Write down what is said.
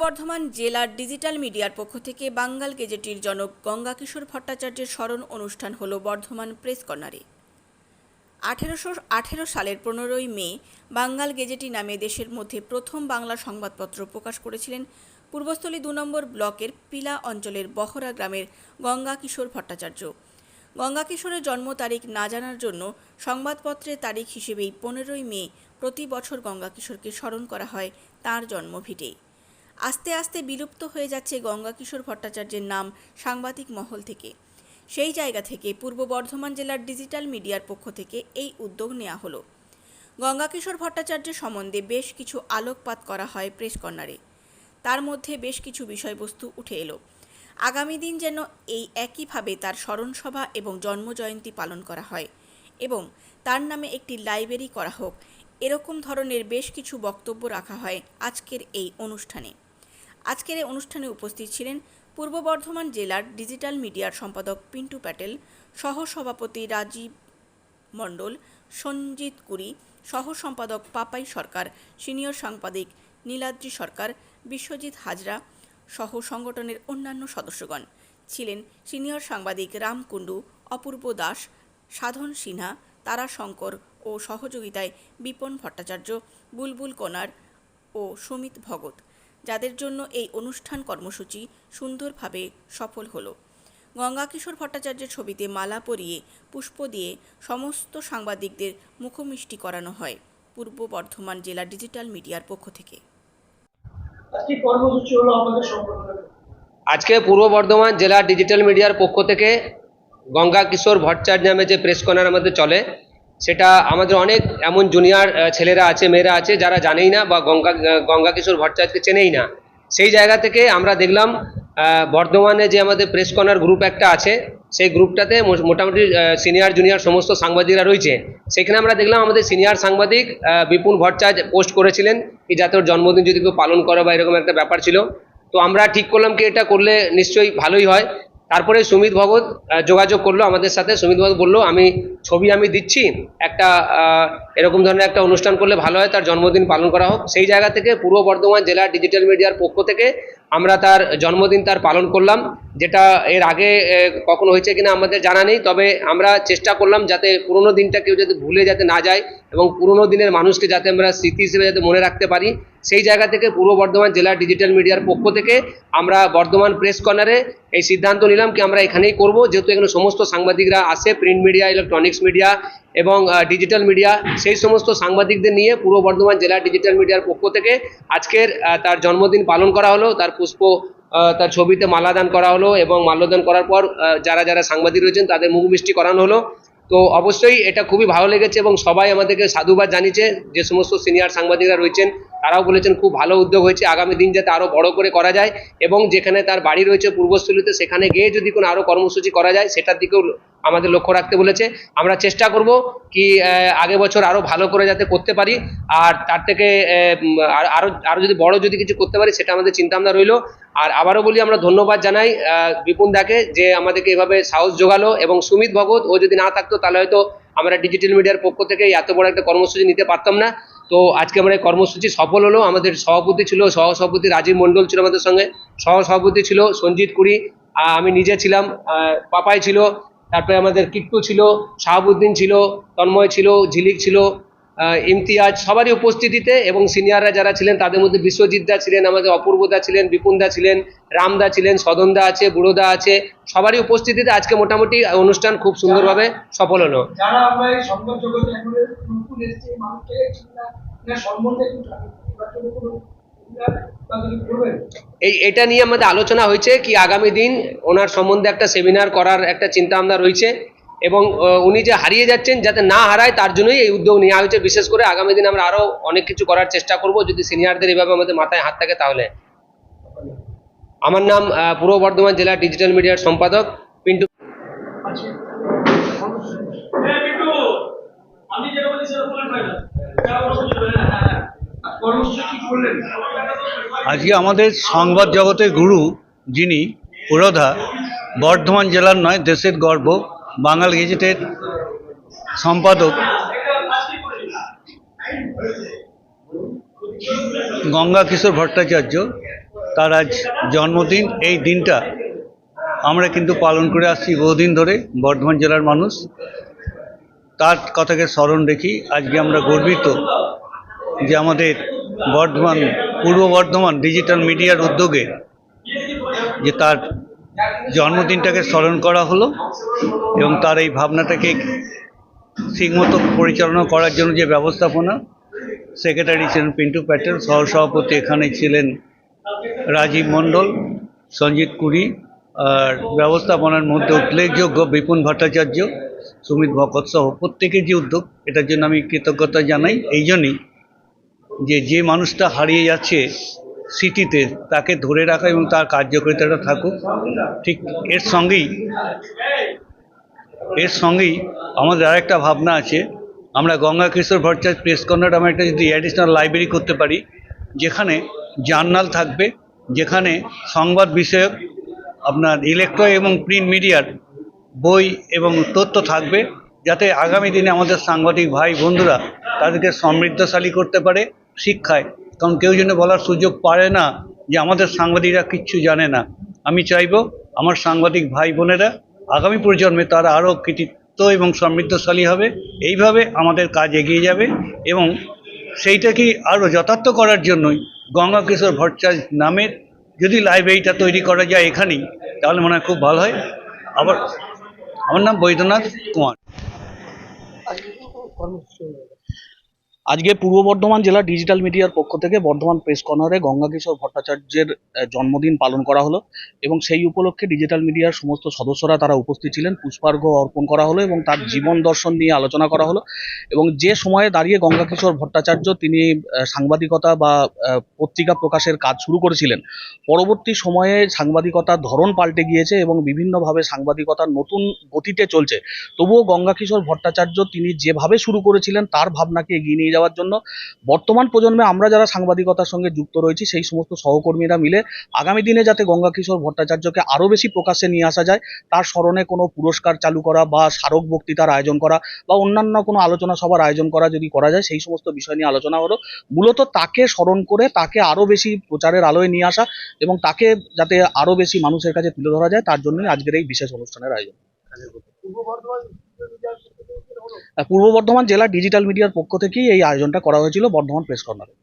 বর্ধমান জেলার ডিজিটাল মিডিয়ার পক্ষ থেকে বাঙ্গাল গেজেটির জনক গঙ্গা কিশোর ভট্টাচার্যের স্মরণ অনুষ্ঠান হল বর্ধমান প্রেস কর্নারে। আঠেরোশো আঠেরো সালের পনেরোই মে বাঙ্গাল গেজেটি নামে দেশের মধ্যে প্রথম বাংলা সংবাদপত্র প্রকাশ করেছিলেন পূর্বস্থলী দু নম্বর ব্লকের পিলা অঞ্চলের বহরা গ্রামের গঙ্গা কিশোর ভট্টাচার্য। গঙ্গা কিশোরের জন্ম তারিখ না জানার জন্য সংবাদপত্রের তারিখ হিসেবেই পনেরোই মে প্রতি বছর গঙ্গা কিশোরকে স্মরণ করা হয় তার জন্মভিটেই। আস্তে আস্তে বিলুপ্ত হয়ে যাচ্ছে গঙ্গা কিশোর ভট্টাচার্যের নাম সাংবাদিক মহল থেকে। সেই জায়গা থেকে পূর্ব বর্ধমান জেলার ডিজিটাল মিডিয়ার পক্ষ থেকে এই উদ্যোগ নেওয়া হলো। গঙ্গা কিশোর ভট্টাচার্যের সম্বন্ধে বেশ কিছু আলোকপাত করা হয় প্রেস কর্নারে। তার মধ্যে বেশ কিছু বিষয়বস্তু উঠে এলো। আগামী দিন যেন এই একইভাবে তার স্মরণসভা এবং জন্মজয়ন্তী পালন করা হয় এবং তার নামে একটি লাইব্রেরি করা হোক, এরকম ধরনের বেশ কিছু বক্তব্য রাখা হয় আজকের এই অনুষ্ঠানে। আজকের এই অনুষ্ঠানে উপস্থিত ছিলেন পূর্ব বর্ধমান জেলার ডিজিটাল মিডিয়ার সম্পাদক পিন্টু প্যাটেল সহ সভাপতি রাজীব মণ্ডল, সঞ্জিত কুরি সহ সম্পাদক পাপাই সরকার, সিনিয়র সাংবাদিক নীলাদ্রি সরকার, বিশ্বজিৎ হাজরা সহ সংগঠনের অন্যান্য সদস্যগণ ছিলেন সিনিয়র সাংবাদিক রাম কুণ্ডু, অপূর্ব দাস, সাধন সিনহা তারা শঙ্কর ও সহযোগিতায় বিপন ভট্টাচার্য, বুলবুল কোনার ও সুমিত ভগত। যাদের জন্য এই অনুষ্ঠান কর্মসূচি সুন্দরভাবে সফল হলো। গঙ্গা কিশোর ভট্টাচার্যের ছবিতে মালা পরিয়ে পুষ্প দিয়ে সমস্ত সাংবাদিকদের মুখমিষ্টি করানো হয় পূর্ব বর্ধমান জেলা ডিজিটাল মিডিয়ার পক্ষ থেকে। আজকে কর্মসূচি হলো আমাদের সংগঠনের আজকে পূর্ব বর্ধমান জেলা ডিজিটাল মিডিয়ার পক্ষ থেকে গঙ্গা কিশোর ভট্টাচার্য নামে যে প্রেস কর্নার আমাদের চলে সেটা আমাদের অনেক এমন জুনিয়র ছেলেরা আছে, মেয়েরা আছে, যারা জানেই না বা গঙ্গা গঙ্গা কিশোর ভট্টাচার্যকে চেনেই না। সেই জায়গা থেকে আমরা দেখলাম বর্ধমানে যে আমাদের প্রেস কর্নার গ্রুপ একটা আছে, সেই গ্রুপটাতে মোটামুটি সিনিয়র জুনিয়র সমস্ত সাংবাদিকরা রয়েছে। সেখানে আমরা দেখলাম আমাদের সিনিয়র সাংবাদিক বিপুল ভট্টাচার্য পোস্ট করেছিলেন কি যাতে ওর জন্মদিন যদি কেউ পালন করে বা এরকম একটা ব্যাপার ছিল। তো আমরা ঠিক করলাম কি এটা করলে নিশ্চয়ই ভালোই হয়। তারপরে সুমিত ভগত যোগাযোগ করল আমাদের সাথে। সুমিত ভগত বলল, আমি ছবি আমি দিচ্ছি, একটা এরকম ধরনের একটা অনুষ্ঠান করলে ভালো হয়, তার জন্মদিন পালন করা হোক। সেই জায়গা থেকে পূর্ব বর্ধমান জেলা ডিজিটাল মিডিয়ার পক্ষ থেকে আমরা তার জন্মদিন তার পালন করলাম, যেটা এর আগে কখনো হয়েছে কিনা আমাদের জানা নেই, তবে আমরা চেষ্টা করলাম যাতে পুরোনো দিনটা কেউ যাতে ভুলে যাতে না যায় এবং পুরোনো দিনের মানুষকে যাতে আমরা স্মৃতি হিসেবে যাতে মনে রাখতে পারি। সেই জায়গা থেকে পূর্ব বর্ধমান জেলা ডিজিটাল মিডিয়ার পক্ষ থেকে আমরা বর্ধমান প্রেস কর্নারে এই সিদ্ধান্ত নিলাম কি আমরা এখানেই করব। যেহেতু এখানে সমস্ত সাংবাদিকরা আসে, প্রিন্ট মিডিয়া, ইলেকট্রনিক্স মিডিয়া এবং ডিজিটাল মিডিয়া সেই সমস্ত সাংবাদিকদের নিয়ে পূর্ব বর্ধমান জেলা ডিজিটাল মিডিয়ার পক্ষ থেকে আজকের তার জন্মদিন পালন করা হলো, তার পুষ্প তার ছবিতে মালাদান করা হলো এবং মাল্যদান করার পর যারা যারা সাংবাদিক রয়েছেন তাদের মুখ মিষ্টি করানো হলো। তো অবশ্যই এটা খুবই ভালো লেগেছে এবং সবাই আমাদেরকে সাধুবাদ জানিয়েছে যে সমস্ত সিনিয়র সাংবাদিকরা রয়েছেন তারাও বলেছেন খুব ভালো উদ্যোগ হয়েছে আগামী দিন যাতে আরও বড় করে করা যায় এবং যেখানে তার বাড়ি রয়েছে পূর্বস্থলীতে সেখানে গিয়ে যদি কোনো আরও কর্মসূচি করা যায় সেটার দিকেও আমাদের লক্ষ্য রাখতে বলেছে। আমরা চেষ্টা করব কি আগে বছর আরও ভালো করে যাতে করতে পারি আর তার থেকে আহ, উম, আর- আরও আরও যদি বড় যদি কিছু করতে পারি সেটা আমাদের চিন্তা ভাবনা রইল। আর আবারও বলি আমরা ধন্যবাদ জানাই বিপুন দাকে যে আমাদেরকে এভাবে সাহস যোগালো এবং সুমিত ভগত ও যদি না থাকতো তাহলে হয়তো আমরা ডিজিটাল মিডিয়ার পক্ষ থেকে এত বড় একটা কর্মসূচি নিতে পারতাম না। তো আজকে আমরা এই কর্মসূচি সফল হলো। আমাদের সভাপতি ছিল, সহসভাপতি রাজীব মণ্ডল ছিল আমাদের সঙ্গে। সহসভাপতি ছিল সঞ্জিত কুড়ি আমি নিজে ছিলাম পাপাই ছিল। তারপরে আমাদের কিট্টু ছিল, শাহাবুদ্দিন ছিল, তন্ময় ছিল, ঝিলিক ছিল ইমতিয়াজ সবারই উপস্থিতিতে এবং সিনিয়ররা যারা ছিলেন তাদের মধ্যে বিশ্বজিৎ দা ছিলেন আমাদের অপূর্বদা ছিলেন বিপুনদা ছিলেন রামদা ছিলেন সদনদা আছে বুড়োদা আছে সবারই উপস্থিতিতে আজকে মোটামুটি অনুষ্ঠান খুব সুন্দরভাবে সফল হলো। এই এটা নিয়ে আমাদের আলোচনা হয়েছে কি আগামী দিন ওনার সম্বন্ধে একটা সেমিনার করার একটা চিন্তা ভাবনা রয়েছে। এবং উনি যে হারিয়ে যাচ্ছেন যাতে না হারায় তার জন্যই এই উদ্যোগ নেওয়া হয়েছে। বিশেষ করে আগামী দিন আমরা আরও অনেক কিছু করার চেষ্টা করব। যদি সিনিয়রদের এভাবে আমাদের মাথায় হাত থাকে তাহলে। আমার নাম পূর্ব বর্ধমান জেলা ডিজিটাল মিডিয়ার সম্পাদক পিন্টু। হ্যাঁ হ্যাঁ। আর কর্মসূচি কি করলেন? আজকে আমাদের সংবাদ জগতের গুরু যিনি পুরোধা বর্ধমান জেলার নয় দেশের গর্ব। বাঙাল গেজেটের সম্পাদক গঙ্গা কিশোর ভট্টাচার্য, তার আজ জন্মদিন। এই দিনটা আমরা কিন্তু পালন করে আসছি বহুদিন ধরে, বর্ধমান জেলার মানুষ। তার কথাকে স্মরণ রেখি আজকে আমরা গর্বিত যে আমাদের বর্ধমান, পূর্ব বর্ধমান ডিজিটাল মিডিয়ার উদ্যোগে যে তার জন্মদিনটাকে স্মরণ করা হলো এবং তার এই ভাবনাটাকে ঠিকমতো পরিচালনা করার জন্য যে ব্যবস্থাপনা, সেক্রেটারি ছিলেন পিন্টু প্যাটেল, সহসভাপতি এখানে ছিলেন রাজীব মণ্ডল, সঞ্জিত কুরি আর ব্যবস্থাপনার মধ্যে উল্লেখযোগ্য বিপুল ভট্টাচার্য, সুমিত ভকত সহ প্রত্যেকের যে উদ্যোগ, এটার জন্য আমি কৃতজ্ঞতা জানাই। এই জন্যই যে যে মানুষটা হারিয়ে যাচ্ছে সিটিতে তাকে ধরে রাখা এবং তার কার্যকারিতাটা থাকুক। ঠিক এর সঙ্গেই এর সঙ্গেই আমাদের আরেকটা ভাবনা আছে। আমরা গঙ্গা কিশোর ভট্টাচার্য প্রেস কর্নার আমরা একটা যদি অ্যাডিশনাল লাইব্রেরি করতে পারি, যেখানে জার্নাল থাকবে, যেখানে সংবাদ বিষয়ক আপনার ইলেকট্রনিক এবং প্রিন্ট মিডিয়ার বই এবং তথ্য থাকবে, যাতে আগামী দিনে আমাদের সাংবাদিক ভাই বন্ধুরা তাদেরকে সমৃদ্ধশালী করতে পারে। শিক্ষায়। কারণ কেউ যেন বলার সুযোগ পারে না যে আমাদের সাংবাদিকরা কিচ্ছু জানে না। আমি চাইব আমার সাংবাদিক ভাই বোনেরা আগামী প্রজন্মে তারা আরও কৃতিত্ব এবং সমৃদ্ধশালী হবে। এইভাবে আমাদের কাজ এগিয়ে যাবে এবং সেইটাকে আরও যথার্থ করার জন্যই গঙ্গা কিশোর ভট্টাচার্য নামের যদি লাইব্রেরিটা তৈরি করা যায় এখানেই, তাহলে মনে হয় খুব ভালো হয়। আবার আমার নাম বৈদ্যনাথ কুমার। আজকে পূর্ব বর্ধমান জেলা ডিজিটাল মিডিয়ার পক্ষ থেকে বর্ধমান প্রেস কর্নারে গঙ্গাকিশোর ভট্টাচার্যের জন্মদিন পালন করা হলো এবং সেই উপলক্ষে ডিজিটাল মিডিয়ার সমস্ত সদস্যরা তারা উপস্থিত ছিলেন পুষ্পার্ঘ অর্পণ করা হলো এবং তার জীবন দর্শন নিয়ে আলোচনা করা হলো এবং যে সময়ে দাঁড়িয়ে গঙ্গাকিশোর ভট্টাচার্য তিনি সাংবাদিকতা বা পত্রিকা প্রকাশের কাজ শুরু করেছিলেন, পরবর্তী সময়ে সাংবাদিকতার ধরন পাল্টে গিয়েছে এবং বিভিন্নভাবে সাংবাদিকতার নতুন গতিতে চলছে। তবুও গঙ্গাকিশোর ভট্টাচার্য তিনি যেভাবে শুরু করেছিলেন তার ভাবনাকে এগিয়ে নিয়ে যাওয়ার জন্য। বর্তমান প্রজন্মে আমরা যারা সাংবাদিকতার সঙ্গে যুক্ত রয়েছি সেই সমস্ত সহকর্মীরা মিলে আগামী দিনে যাতে গঙ্গা কিশোর ভট্টাচার্যকে আরও বেশি প্রকাশ্যে নিয়ে আসা যায় তার স্মরণে কোনো পুরস্কার চালু করা বা স্মারক বক্তৃতার আয়োজন করা বা অন্যান্য কোনো আলোচনা সভার আয়োজন করা যদি করা যায় সেই সমস্ত বিষয় নিয়ে আলোচনা হলো। মূলত তাকে স্মরণ করে তাকে আরও বেশি প্রচারের আলোয় নিয়ে আসা এবং তাকে যাতে আরও বেশি মানুষের কাছে তুলে ধরা যায় তার জন্যই আজকের এই বিশেষ অনুষ্ঠানের আয়োজন। আহ, পূর্ব বর্ধমান জেলা ডিজিটাল মিডিয়ার পক্ষ থেকেই এই আয়োজনটা করা হয়েছিল বর্ধমান প্রেস কর্নারে